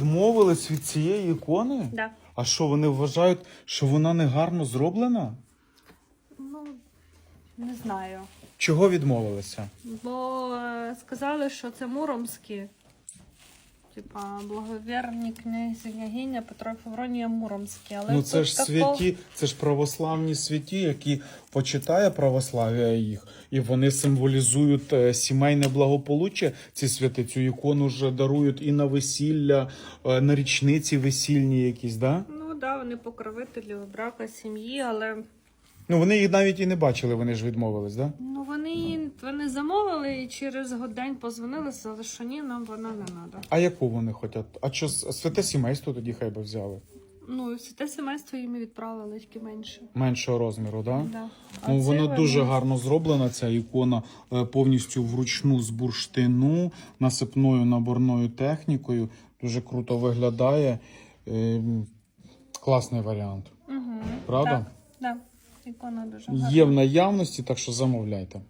Відмовились від цієї ікони? Да. А що, вони вважають, що вона не гарно зроблена? Ну, не знаю. Чого відмовилися? Бо е, сказали, що це муромські. Типа, благовірні княгиня Петро Февронія Муромські. Але ну це ж такого- святі, це ж православні святі, які почитає православ'я їх, і вони символізують е, сімейне благополуччя. Ці святи цю ікону ж дарують і на весілля, е, на річниці весільні якісь, да? Ну так, да, вони покровителі брака, сім'ї, але Ну вони їх навіть і не бачили, вони ж відмовились, да? Вони, замовили і через годин позвонили, сказали, що ні, нам вона не треба. А яку вони хочуть? А що святе сімейство тоді хай би взяли? Ну, і все те сімейство їм і відправили тільки менше. Меншого розміру, да? Да. Ну, вона вони- дуже гарно зроблена, ця ікона е, повністю вручну з бурштину, насипною наборною технікою. Дуже круто виглядає. Е, Класний варіант. Угу. Правда? Так, да. ікона дуже гарна. Є в наявності, так що замовляйте.